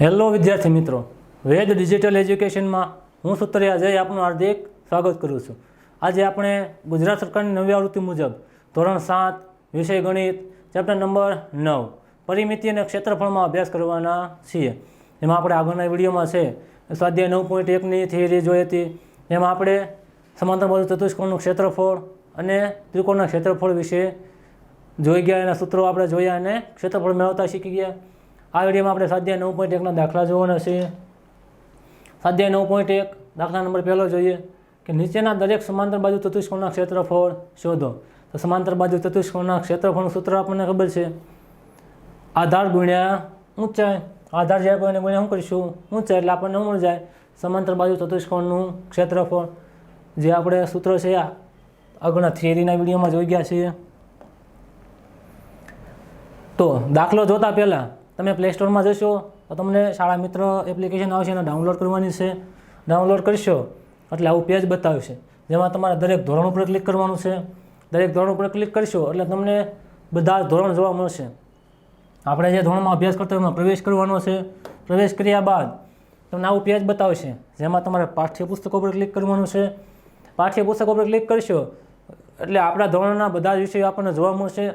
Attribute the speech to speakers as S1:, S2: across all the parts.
S1: Hello વિદ્યાર્થી મિત્રો. વેદ digital એજ્યુકેશનમાં હું સુતરિયા જય આપનું હાર્દિક સ્વાગત કરું છું. આજે આપણે ગુજરાત સરકારની નવી આવૃત્તિ મુજબ ધોરણ સાત, વિષય ગણિત ચેપ્ટર નંબર નવ, પરિમિતિ અને ક્ષેત્રફળમાં અભ્યાસ કરવાના છીએ. એમાં આપણે આગળના વિડીયોમાં છે, સ્વાધ્યાય નવ પોઈન્ટ એકની થિયરી જોઈ હતી. એમાં આપણે સમાંતર બાજુ ચતુષ્કોણનું ક્ષેત્રફળ અને ત્રિકોણના ક્ષેત્રફળ વિશે જોઈ ગયા એના સૂત્રો આપણે જોયા અને ક્ષેત્રફળ મેળવતા શીખી ગયા. આ વિડીયોમાં આપણે સ્વાધ્યાય નવ પોઈન્ટ એકના દાખલા જોવાના છે. સ્વાધ્યાય નવ પોઈન્ટ એક, દાખલા નંબર પહેલો જોઈએ કે નીચેના દરેક સમાંતર બાજુ ચતુષ્કોણના ક્ષેત્રફળ શોધો. તો સમાંતર બાજુ ચતુષ્કોણના ક્ષેત્રફળનું સૂત્ર આપણને ખબર છે? આધાર ગુણ્યા ઊંચાઈ. આધાર જે આપણે ગુણ્યા શું કરીશું? ઊંચાઈ એટલે આપણને શું મળી જાય? સમાંતર બાજુ ચતુષ્કોણનું ક્ષેત્રફળ. જે આપણે સૂત્ર છે આ. આગળના થિયરીના વિડીયોમાં જોઈ ગયા છીએ. તો દાખલો જોતા પહેલાં તમે પ્લે સ્ટોરમાં જશો, તો તમને શાળા મિત્ર એપ્લિકેશન આવશે એને ડાઉનલોડ કરવાની છે. ડાઉનલોડ કરશો, એટલે આવું પેજ બતાવશે. જેમાં તમારે દરેક ધોરણ ઉપર ક્લિક કરવાનું છે. દરેક ધોરણ ઉપર ક્લિક કરશો, એટલે તમને બધા ધોરણ જોવા મળશે. આપણે જે ધોરણમાં અભ્યાસ કરતા એમાં પ્રવેશ કરવાનો છે. પ્રવેશ કર્યા બાદ તમને આવું પેજ બતાવશે, જેમાં તમારે પાઠ્યપુસ્તકો પર ક્લિક કરવાનું છે. પાઠ્યપુસ્તકો પર ક્લિક કરશો, એટલે આપણા ધોરણના બધા જ વિષયો આપણને જોવા મળશે.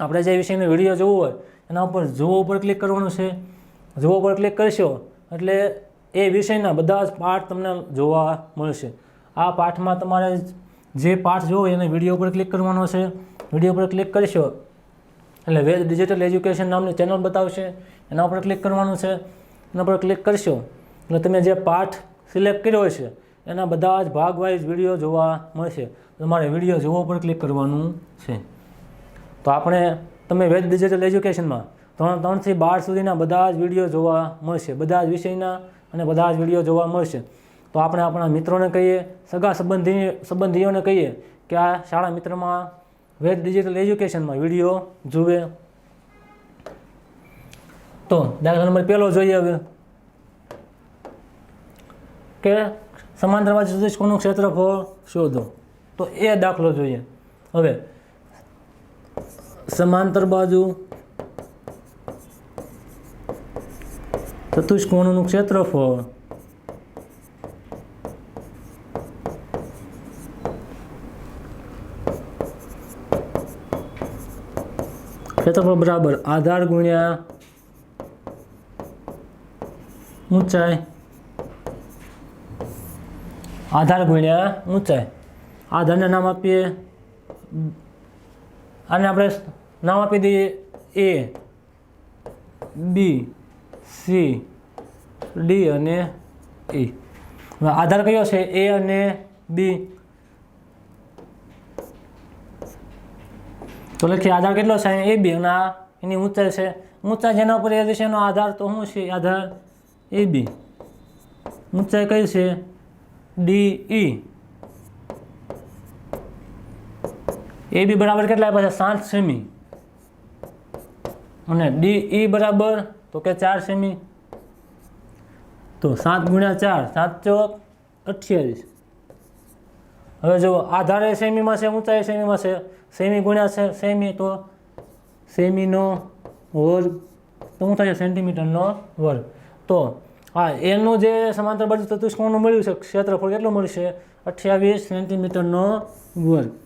S1: આપણે જે વિષયનો વીડિયો જોવો હોય એના ઉપર જુઓ ઉપર ક્લિક કરવાનું છે. જુઓ ઉપર ક્લિક કરશો એટલે એ વિષયના બધા જ પાઠ તમને જોવા મળશે. આ પાઠમાં તમારે જે પાઠ જોવો એને વીડિયો ઉપર ક્લિક કરવાનો છે. વીડિયો ઉપર ક્લિક કરશો એટલે વેદ ડિજિટલ એજ્યુકેશન નામની ચેનલ બતાવશે. એના ઉપર ક્લિક કરવાનું છે. એના પર ક્લિક કરશો એટલે તમે જે પાઠ સિલેક્ટ કર્યો છે, એના બધા જ ભાગ વાઇઝ વીડિયો જોવા મળશે. તમારે વીડિયો જોવા ઉપર ક્લિક કરવાનું છે. તો આપણે તમે વેદ ડિજિટલ એજ્યુકેશનમાં ધોરણ ત્રણથી બાર સુધીના બધા જ વીડિયો જોવા મળશે. બધા જ વિષયના અને બધા જ વીડિયો જોવા મળશે. તો આપણે આપણા મિત્રોને કહીએ, સગા સંબંધી સંબંધીઓને કહીએ કે આ શાળા મિત્રમાં વેદ ડિજિટલ એજ્યુકેશનમાં વીડિયો જુએ. તો દાખલા નંબર પહેલો જોઈએ હવે. કે સમાંતર બાજુ ચતુષ્કોણનું ક્ષેત્રફળ શોધો? તો એ દાખલો જોઈએ. હવે સમાંતર બાજુ. ચતુષ્કોણનું ક્ષેત્રફળ. ક્ષેત્રફળ બરાબર આધાર ગુણ્યા ઊંચાઈ. આધાર ગુણ્યા ઊંચાઈ. આધારને નામ આપીએ. આને આપણે નામ આપી દઈએ એ, બી, સી, ડી અને ઈ આધાર કયો છે? એ અને બી. તો લખીએ, આધાર કેટલો છે? એ બી અને એની ઊંચાઈ છે. ઊંચાઈ જેના ઉપર એ છે એનો આધાર તો શું છે? આધાર એ બી. ઊંચાઈ કઈ છે? ડી, ઈ. એ બી બરાબર કેટલા આપ્યા છે? સાત સેમી. અને ડી, ઈ બરાબર તો કે ચાર સેમી. તો સાત ગુણ્યા ચાર, સાત ચોક અઠ્યાવીસ. હવે જો આધારે સેમીમાં છે ઊંચાઈ સેમીમાં છે. સેમી ગુણ્યા છે, સેમી તો સેમીનો વર્ગ, તો શું થાય સેન્ટીમીટરનો વર્ગ. તો હા એનું જે સમાંતર બાજુ ચતુષ્કોણનું મળ્યું છે, ક્ષેત્રફળ કેટલું મળશે? અઠ્યાવીસ સેન્ટીમીટરનો વર્ગ.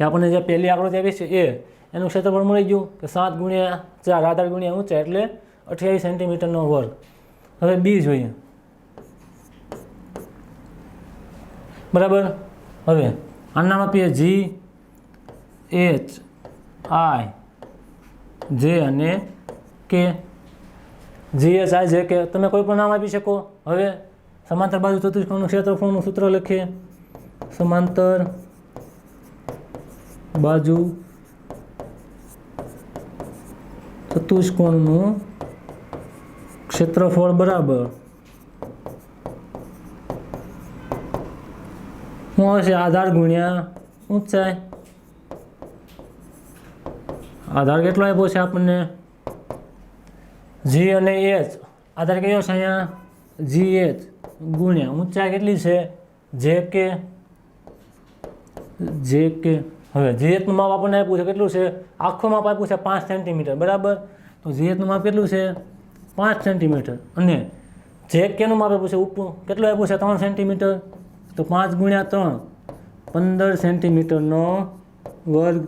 S1: કે આપણને જે પહેલી આકૃતિ આપી છે એ, એનું ક્ષેત્રફળ મળી ગયું કે સાત ગુણ્યા ચાર આધાર ગુણ્યા ઊંચા એટલે અઠ્યાવીસ સેન્ટીમીટરનો વર્ગ. હવે બી જોઈએ. બરાબર? હવે આનામાં આપીએ જી એચ આઈ જે અને કે જી એચ આઈ જે કે તમે કોઈ પણ નામ આપી શકો. હવે સમાંતર બાજુ ચતુષ્કોણનું ક્ષેત્રફળનું સૂત્ર લખીએ. સમાંતર બાજુ ચતુષ્કોણનું ક્ષેત્રફળ બરાબર. શું હશે આધાર ગુણ્યા ઊંચાઈ આધાર કેટલો આપ્યો છે આપણને? જી અને એચ. આધાર કયો છે અહીંયા? G H. ગુણ્યા. ઊંચાઈ કેટલી છે? જે કે જે કે હવે જીએચનું માપ આપણને આપ્યું છે કેટલું છે? આખું માપ આપ્યું છે પાંચ સેન્ટીમીટર બરાબર? તો જીએચનું માપ કેટલું છે? પાંચ સેન્ટીમીટર અને જે કેનું માપ આપ્યું છે ઉપર, કેટલું આપ્યું છે? ત્રણ સેન્ટીમીટર તો પાંચ ગુણ્યા ત્રણ, પંદર સેન્ટીમીટરનો વર્ગ.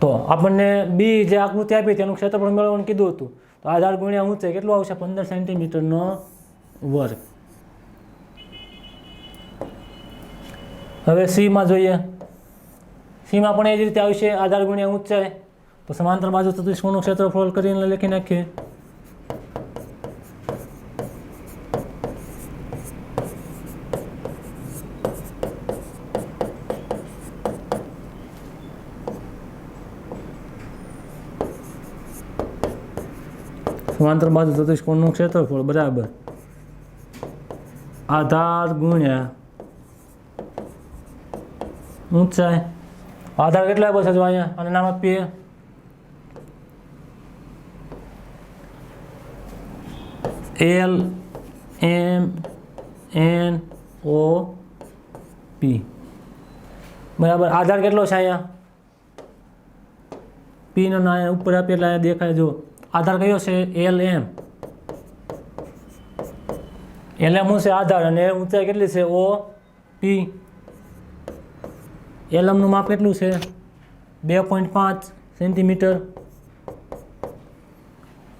S1: તો આપણને બી જે આકૃતિ આપી તેનું ક્ષેત્રફળ મેળવવાનું કીધું હતું. તો આધાર ગુણ્યા ઊંચે કેટલું આવશે? પંદર સેન્ટીમીટરનો વર્ગ. હવે સીમાં જોઈએ. સીમાં પણ એ જ રીતે આવશે, આધાર ગુણ્યા ઊંચાઈ તો સમાંતર બાજુ ચતુષ્કોણનું ક્ષેત્રફળ કરીને લખી નાખીએ. સમાંતર બાજુ ચતુષ્કોણનું ક્ષેત્રફળ બરાબર. આધાર ગુણ્યા ઊંચાઈ આધાર કેટલા આપ્યો છે જો અહીંયા? અને નામ આપીએ. એલ એમ એન ઓ પી બરાબર. આધાર કેટલો છે અહીંયા? પીનો ના અહીંયા ઉપર આપીએ એટલે અહીંયા દેખાય. જો આધાર કયો છે? એલ એમ એલ એમ શું છે? આધાર. અને ઊંચાઈ કેટલી છે? ઓ પી એલમનું માપ કેટલું છે? બે પોઈન્ટ પાંચ સેન્ટીમીટર.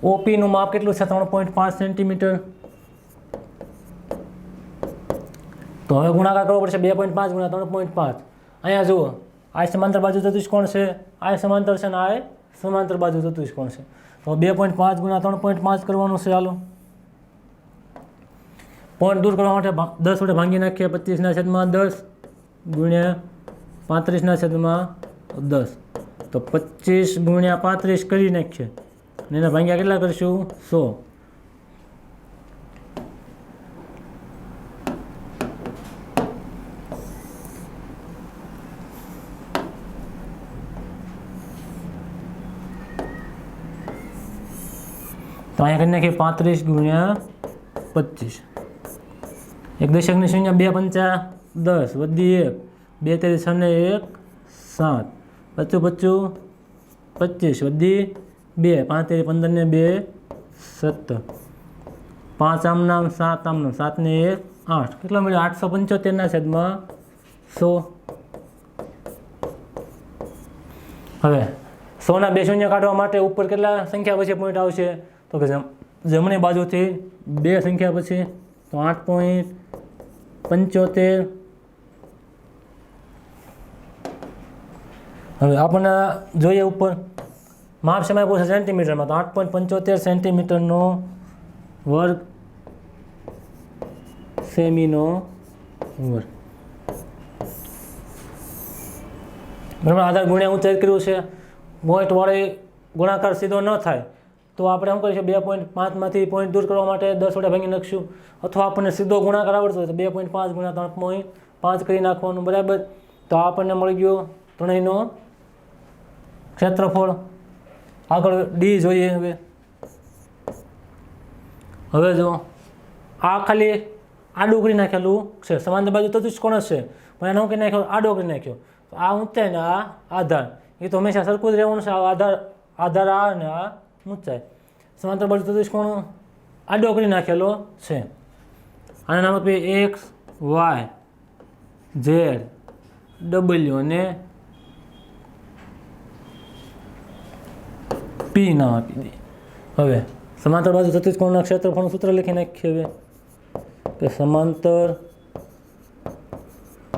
S1: ઓપીનું માપ કેટલું છે? ત્રણ પોઈન્ટ પાંચ સેન્ટીમીટર. તો હવે ગુણાકાર કરવો પડશે બે પોઈન્ટ પાંચ ગુણ્યા ત્રણ પોઈન્ટ પાંચ. અહીંયા જુઓ, આ સમાંતર બાજુ ચતુષ્કોણ છે, આ સમાંતર છે ને આ સમાંતર બાજુ ચતુષ્કોણ છે. તો બે પોઈન્ટ પાંચ ગુણ્યા ત્રણ પોઈન્ટ પાંચ કરવાનું છે ચાલો પોઈન્ટ દૂર કરવા માટે દસ વડે ભાંગી નાખીએ, પચીસના છેદમાં દસ ગુણ્યા પાંત્રીસના છેદમાં દસ. તો પચીસ ગુણ્યા પાંત્રીસ કરી નાખીએ. અને એના ભાંગ્યા કેટલા કરશું? સો. તો અહીંયા કરી નાખીએ પાંત્રીસ ગુણ્યા પચીસ. એક દશકની શૂન્ય બે પંચા દસ. વધી એક. બે તેરી છને એક, સાત. પચું પચું પચીસ. વધી બે. પાંચ તેરી, પંદર ને બે, સત્તર. પાંચ આમ નામ સાત આમ નામ સાત ને એક, આઠ. કેટલા મળ્યો? આઠસો પંચોતેરના છેદમાં સો. હવે, સોના બે શૂન્ય કાઢવા માટે ઉપર કેટલા સંખ્યા પછી પોઈન્ટ આવશે? તો કે જમ- જમણી બાજુથી બે સંખ્યા પછી તો આઠ પોઈન્ટ પંચોતેર હવે આપણને જોઈએ ઉપર. માપ સમય પૂછે સેન્ટીમીટરમાં, તો આઠ પોઈન્ટ પંચોતેર સેન્ટીમીટરનો વર્ગ સેમીનો વર્ગ. બરાબર, આધાર ગુણ્યા ઊંચાઈ કર્યું છે. પોઈન્ટ વાળી ગુણાકાર સીધો ન થાય, તો આપણે શું કરીશું? બે પોઈન્ટ પાંચમાંથી પોઈન્ટ દૂર કરવા માટે દસ વડે ભાંગી નાખશું. અથવા આપણને સીધો ગુણાકાર આવડતો હોય તો બે પોઈન્ટ પાંચ ગુણ્યા ત્રણ પોઈન્ટ પાંચ કરી નાખવાનું, બરાબર? તો આપણને મળી ગયો ત્રણેયનો ક્ષેત્રફળ? આગળ ડી જોઈએ હવે. હવે જો, આ ખાલી આડું કરી નાખેલું છે. સમાંતર બાજુ ચતુષ્કોણ જ છે પણ એને હું કરી નાખ્યો, આડો કરી નાખ્યો. તો આ ઊંચાઈ ને આ આધાર. એ તો હંમેશા સરખું જ રહેવાનું છે. આ આધાર આધાર આ અને આ ઊંચાઈ. સમાંતર બાજુ ચતુષ્કોણ આડો કરી નાખેલો છે. આના નામ આપીએ એક્સ વાય ઝેડ ડબલ્યુ અને પી ના આપી દઈએ હવે, સમાંતર બાજુ ચતુષ્કોણના ક્ષેત્રફળનું સૂત્ર લખી નાખીએ હવે. કે સમાંતર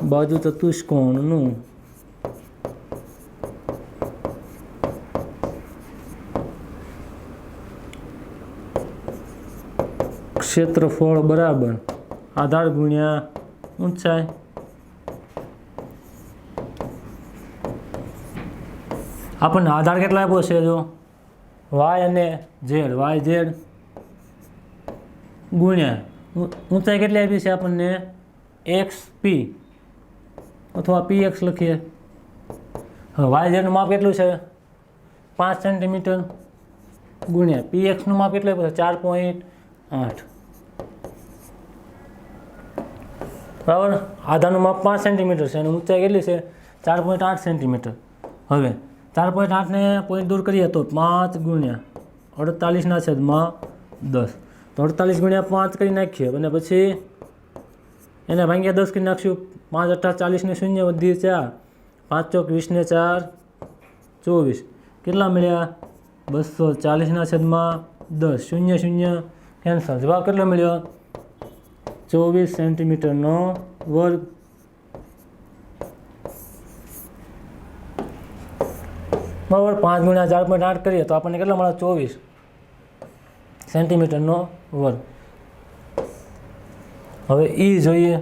S1: બાજુ ચતુષ્કોણનું ક્ષેત્રફળ બરાબર આધાર ગુણ્યા ઊંચાઈ. આપણને આધાર કેટલા આપ્યો છે જો? વાય અને ઝેડ, વાય ઝેડ ગુણ્યા. ઊંચાઈ કેટલી આપી છે આપણને? X P. અથવા પી એક્સ લખીએ. હવે વાય ઝેડનું માપ કેટલું છે? પાંચ સેન્ટીમીટર ગુણ્યા. પી એક્સનું માપ કેટલું આપ્યું ચાર પોઈન્ટ આઠ. બરાબર? આધારનું માપ પાંચ સેન્ટીમીટર છે અને ઊંચાઈ કેટલી છે? ચાર પોઈન્ટ આઠ સેન્ટીમીટર. હવે ચાર પોઈન્ટ આઠને પોઈન્ટ દૂર કરીએ તો પાંચ ગુણ્યા અડતાલીસના છેદમાં દસ. તો અડતાલીસ ગુણ્યા પાંચ કરી નાખીએ અને પછી એને ભાંગ્યા દસ કરી નાખશું. પાંચ અઠ્ઠા ચાલીસને શૂન્ય વધી ચાર. પાંચ ચોક વીસને ચાર. ચોવીસ. કેટલા મળ્યા? બસો ચાલીસના છેદમાં દસ. શૂન્ય શૂન્ય. કેન્સલ. જવાબ કેટલો મળ્યો? ચોવીસ સેન્ટીમીટરનો વર્ગ બરાબર પાંચ ગુણ્યા ચાર પોઈન્ટ આઠ કરીએ તો આપણને કેટલા મળે? ચોવીસ. સેન્ટીમીટરનો વર્ગ. હવે ઈ જોઈએ.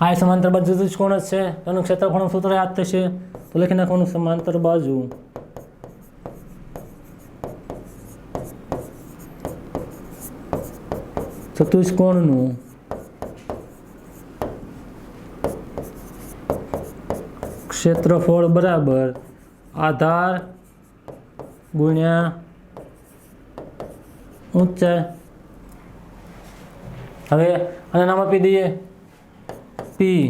S1: આ સમાંતર બાજુ જુદું જ કોણ જ છે? એનું ક્ષેત્રફળનું સૂત્ર યાદ થશે. તો લખી નાખવાનું સમાંતર બાજુ. ચતુષ્કોણનું ક્ષેત્રફળ બરાબર આધાર ગુણ્યા ઊંચાઈ. હવે આને નામ આપી દઈએ. પી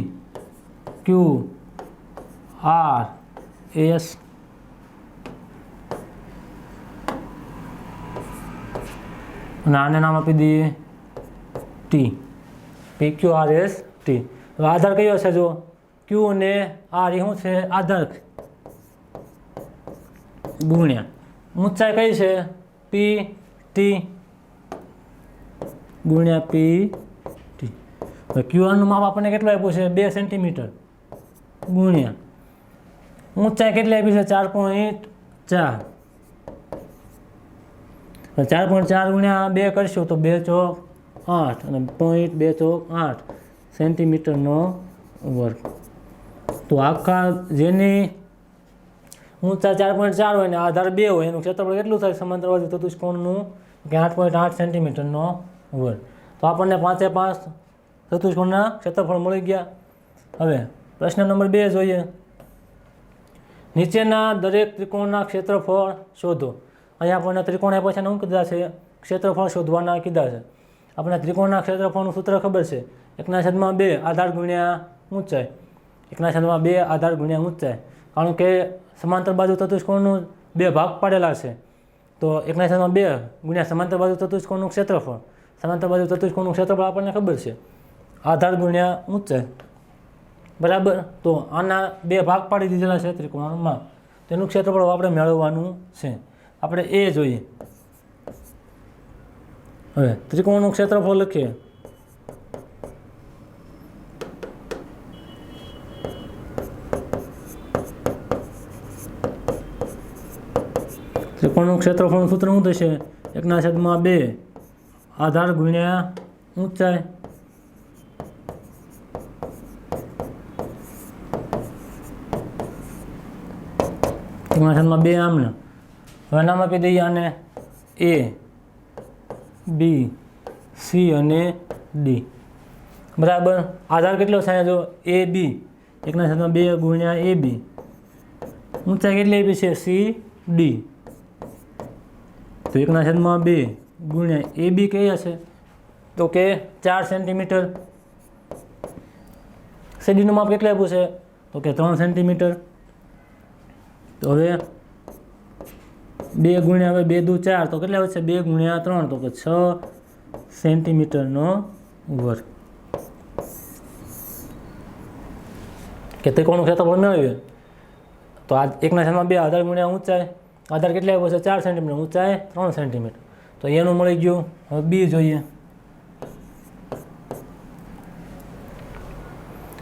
S1: ક્યુ આર એસ અને આને નામ આપી દઈએ T P Q R S T આધાર કયો હશે જો? ક્યુ અને આર એ શું છે? આધાર ગુણ્યા. ઊંચાઈ કઈ છે? પી ટી ગુણ્યા પી ટી ક્યુ આરનું માપ આપણને કેટલું આપ્યું છે? બે સેન્ટીમીટર ગુણ્યા. ઊંચાઈ કેટલી આપી છે? ચાર પોઈન્ટ ચાર. ચાર પોઈન્ટ ચાર ગુણ્યા બે કરશું તો બે ચોક આઠ. અને પોઈન્ટ બે ચોક આઠ. સેન્ટીમીટરનો વર્ગ. તો આખા જેની ઊંચા ચાર પોઈન્ટ ચાર હોય ને આધાર બે હોય, એનું ક્ષેત્રફળ કેટલું થાય? સમાંતર બાજુ ચતુષ્કોણનું કે આઠ પોઈન્ટ આઠ સેન્ટીમીટરનો વર્ગ. તો આપણને પાંચે પાંચ ચતુષ્કોણના ક્ષેત્રફળ મળી ગયા. હવે, પ્રશ્ન નંબર બે જોઈએ. નીચેના દરેક ત્રિકોણના ક્ષેત્રફળ શોધો. અહીંયા આપણને ત્રિકોણ આપ્યા છે શું કીધા છે? ક્ષેત્રફળ શોધવાના કીધા છે. આપણે ત્રિકોણના ક્ષેત્રફળનું સૂત્ર ખબર છે. એકના છેદમાં બે, આધાર ગુણ્યા ઊંચાઈ. એકના છેદમાં બે આધાર ગુણ્યા ઊંચાઈ કારણ કે સમાંતર બાજુ ચતુષ્કોણનું બે ભાગ પાડેલા છે. તો એકના છેદમાં બે ગુણ્યા સમાંતર બાજુ ચતુષ્કોણનું ક્ષેત્રફળ. સમાંતર બાજુ ચતુષ્કોણનું ક્ષેત્રફળ આપણને ખબર છે. આધાર ગુણ્યા ઊંચાઈ બરાબર? તો આના બે ભાગ પાડી દીધેલા છે ત્રિકોણમાં. તેનું ક્ષેત્રફળ આપણે મેળવવાનું છે. આપણે એ જોઈએ. હવે, ત્રિકોણનું ક્ષેત્રફળ લખીએ. ત્રિકોણનું ક્ષેત્રફળનું સૂત્ર શું થશે? એકના છેદમાં બે. આધાર ગુણ્યા ઊંચાઈ. એકના છેદમાં બે આમને. હવે નામ આપી દઈએ આને એ, બી, સી અને ડી. બરાબર? આધાર કેટલો થાય જો? એ, બી. એકના છેદમાં બે ગુણ્યા એ, બી. ઊંચાઈ કેટલી આપી છે? C, D. તો એકના છેદમાં બે ગુણ્યા એ બી કયા છે? તો કે ચાર સેન્ટીમીટર. સીડીનું માપ કેટલું આપ્યું છે? તો કે ત્રણ સેન્ટીમીટર. તો હવે બે ગુણ્યા હવે બે દુ ચાર, તો કેટલા વધશે? બે ગુણ્યા ત્રણ, તો કે છ સેન્ટીમીટરનો વર્ગ. કે ત્રિકોણનું ક્ષેત્રફળ મેળવીએ તો આ એકના છેદમાં બે, આધાર ગુણ્યા ઊંચાઈ. આધાર કેટલા આવ્યો છે? ચાર સેન્ટીમીટર ઊંચાઈ, ત્રણ સેન્ટીમીટર તો એનું મળી ગયું. હવે બી જોઈએ.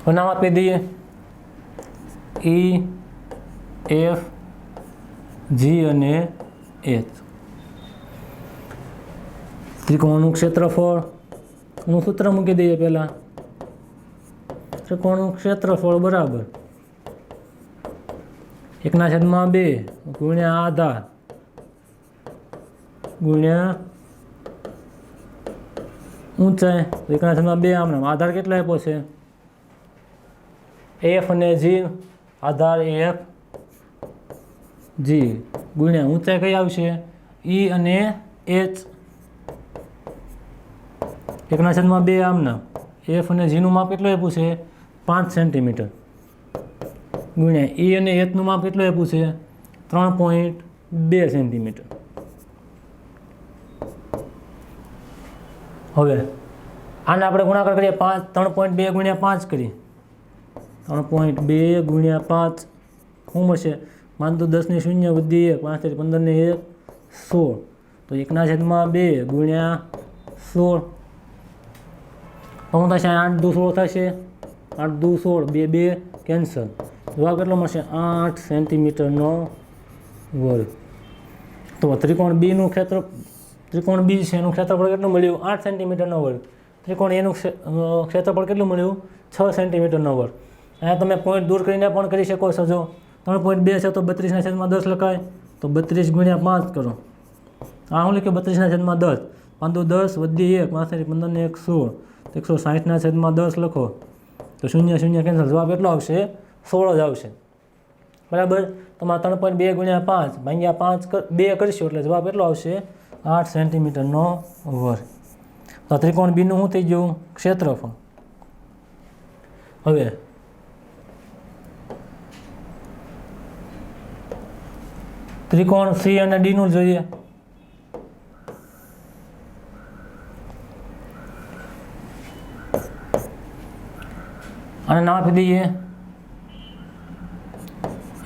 S1: નામ આપી દઈએ. ઈ એફ જી અને એચ ત્રિકોણનું ક્ષેત્રફળનું સૂત્ર મૂકી દઈએ પહેલાં. ત્રિકોણનું ક્ષેત્રફળ બરાબર. એકના છેદમાં બે, ગુણ્યા આધાર. ગુણ્યા ઊંચાઈ એકના છેદમાં બે આમને આધાર કેટલો આપ્યો છે? એફ અને જી આધાર એફ જી ગુણ્યા ઊંચાઈ કઈ આવશે? ઈ અને એચ એકના છેદમાં બે આમના એફ અને જીનું માપ કેટલું આપ્યું છે? પાંચ સેન્ટીમીટર. ગુણ્યા એ અને એચનું માપ કેટલું આપ્યું છે? ત્રણ પોઈન્ટ બે સેન્ટીમીટર. હવે, આને આપણે ગુણાકાર કરીએ પાંચ, ત્રણ પોઈન્ટ બે ગુણ્યા પાંચ કરીએ. ત્રણ પોઈન્ટ બે ગુણ્યા પાંચ, શું મળશે? માન તો દસની શૂન્ય વધી એક, પાંચ તેરી પંદરને એક, સોળ. તો એકના છેદમાં બે ગુણ્યા સોળ. શું થશે? આઠ દુ સોળ થશે? આઠ દુ સોળ, બે બે, કેન્સલ. જવાબ કેટલો મળશે? આઠ સેન્ટીમીટરનો વર્ગ તો ત્રિકોણ બીનું ક્ષેત્ર, ત્રિકોણ બી છે, એનું ક્ષેત્રફળ કેટલું મળ્યું? આઠ સેન્ટીમીટરનો વર્ગ ત્રિકોણ એનું ક્ષે- ક્ષેત્રફળ કેટલું મળ્યું? છ સેન્ટીમીટરનો વર્ગ અહીંયા તમે પોઈન્ટ દૂર કરીને પણ કરી શકો છો. જો ત્રણ પોઈન્ટ બે છે, તો બત્રીસના છેદમાં દસ લખાય. તો બત્રીસ ગુણ્યા પાંચ કરો. આ શું લખ્યું? બત્રીસના છેદમાં દસ. પાંચ દસ વધી એક પાંચથી પંદરને એક સોળ. એકસો સાઠના છેદમાં દસ લખો. તો શૂન્ય શૂન્ય કેન્સલ જવાબ કેટલો આવશે સોળ જ આવશે. બરાબર? તમારે ત્રણ પોઈન્ટ બે ગુણ્યા પાંચ ભાગ્યા પાંચ બે કરશો એટલે જવાબ એટલો આવશે આઠ સેન્ટીમીટરનો વર્ગ. તો ત્રિકોણ બીનું શું થઈ ગયું? ક્ષેત્રફળ. હવે ત્રિકોણ સી અને ડીનું જોઈએ. અને નામ આપી દઈએ.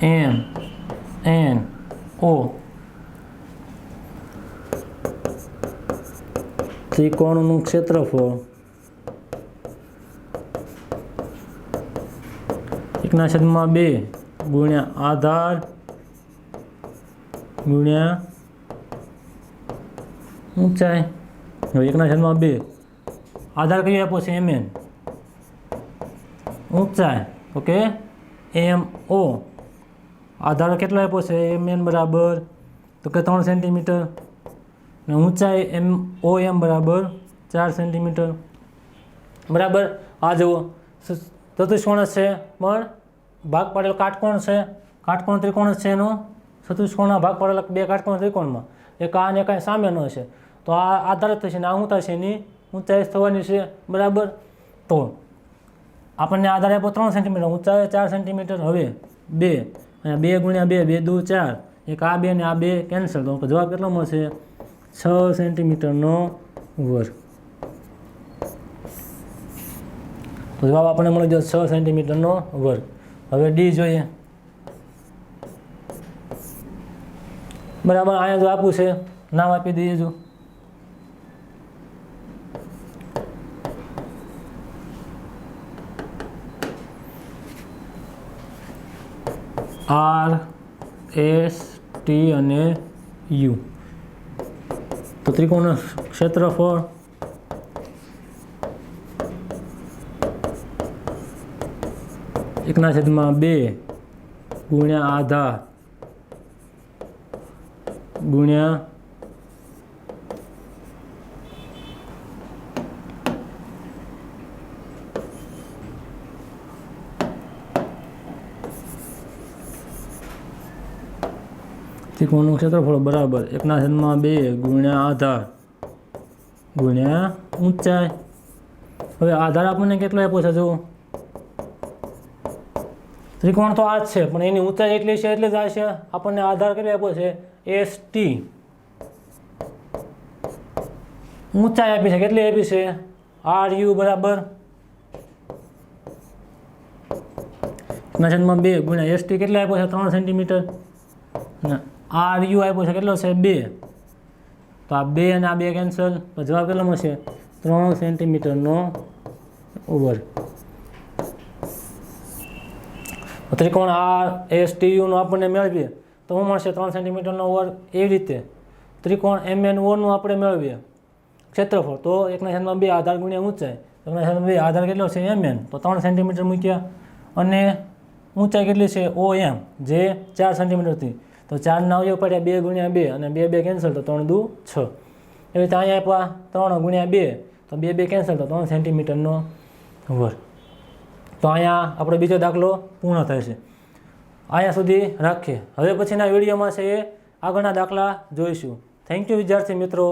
S1: એમ એન ઓ ત્રિકોણનું ક્ષેત્રફળ એકના છેદમાં બે ગુણ્યા આધાર ગુણ્યા ઊંચાઈ. હવે એકના છેદમાં બે. આધાર કયો આપ્યો છે? એમ એન ઊંચાઈ. ઓકે? એમ ઓ આધાર કેટલો આપ્યો છે? એમ એન બરાબર. તો કે ત્રણ સેન્ટીમીટર ને ઊંચાઈ એમ ઓ એમ બરાબર ચાર સેન્ટીમીટર બરાબર? આ જુઓ. ચતુષ્કોણ છે પણ ભાગ પાડેલ કાટકોણ છે. કાટકોણ ત્રિકોણ છે એનો? ચતુષ્કોણના ભાગ પાડેલા બે કાટકોણ ત્રિકોણમાં. એક આ અને કાંઈ સામેનો છે. તો આ આધાર થશે ને આ શું છે એની. ઊંચાઈ થવાની છે. બરાબર? તો આપણને આધાર આપ્યો ત્રણ સેન્ટીમીટર ઊંચાઈ ચાર સેન્ટીમીટર હવે બે. અને બે ગુણ્યા બે બે, દુ, ચાર. એક આ બે ને આ બે કેન્સલ તો જવાબ કેટલો મળશે? છ સેન્ટીમીટરનો વર્ગ. તો જવાબ આપણને મળી જશે છ સેન્ટીમીટરનો વર્ગ. હવે ડી જોઈએ. બરાબર, અહીંયા જો આપવું છે. નામ આપી દઈએ જો. આર એસ ટી અને યુ. તો ત્રિકોણ ક્ષેત્રફળ એકના છેદમાં બે ગુણ્યા આધા ગુણ્યા ત્રિકોણનું ક્ષેત્રફળ બરાબર એકના છેદમાં બે ગુણ્યા આધાર. ગુણ્યા ઊંચાઈ. હવે આધાર આપણને કેટલો આપ્યો છે જો ત્રિકોણ તો આ જ છે, પણ એની ઊંચાઈ એટલી છે એટલે જ આ છે. આપણને આધાર કેટલો આપ્યો છે? S T. ઊંચાઈ આપી છે, કેટલી આપી છે? આર યુ બરાબર. ના છેદમાં બે ગુણ્યા એસ ટી કેટલા આપ્યો છે? ત્રણ સેન્ટીમીટર. અને આર યુ આપ્યો છે, કેટલો છે? બે. તો આ બે અને આ બે કેન્સલ જવાબ કેટલો મળશે? ત્રણ સેન્ટીમીટરનો ઓવર ત્રિકોણ આર એસ ટી યુનો આપણને મેળવીએ, તો શું મળશે? ત્રણ સેન્ટીમીટરનો ઓવર એવી રીતે. ત્રિકોણ એમ એન ઓનું આપણે મેળવીએ. ક્ષેત્રફળ. તો એકના છેદમાં બે આધાર ગુણ્યા ઊંચાઈ. એકના છેદમાં બે આધાર કેટલો છે? એમ એન તો ત્રણ સેન્ટીમીટર મૂક્યા. અને ઊંચાઈ કેટલી છે? ઓ એમ જે ચાર સેન્ટીમીટરથી. તો ચાર નવ્યો પડ્યા બે ગુણ્યા બે અને બે બે કેન્સલ તો ત્રણ દુ છ. એવી રીતે અહીંયા આપ્યા, ત્રણ ગુણ્યા બે, તો બે બે કેન્સલ તો ત્રણ સેન્ટીમીટરનો વર્ગ તો અહીંયા આપણો બીજો દાખલો પૂર્ણ છે. અહીંયા સુધી રાખીએ. હવે પછીના વિડીયોમાં છે એ આગળના દાખલા જોઈશું. થેન્ક યુ વિદ્યાર્થી મિત્રો.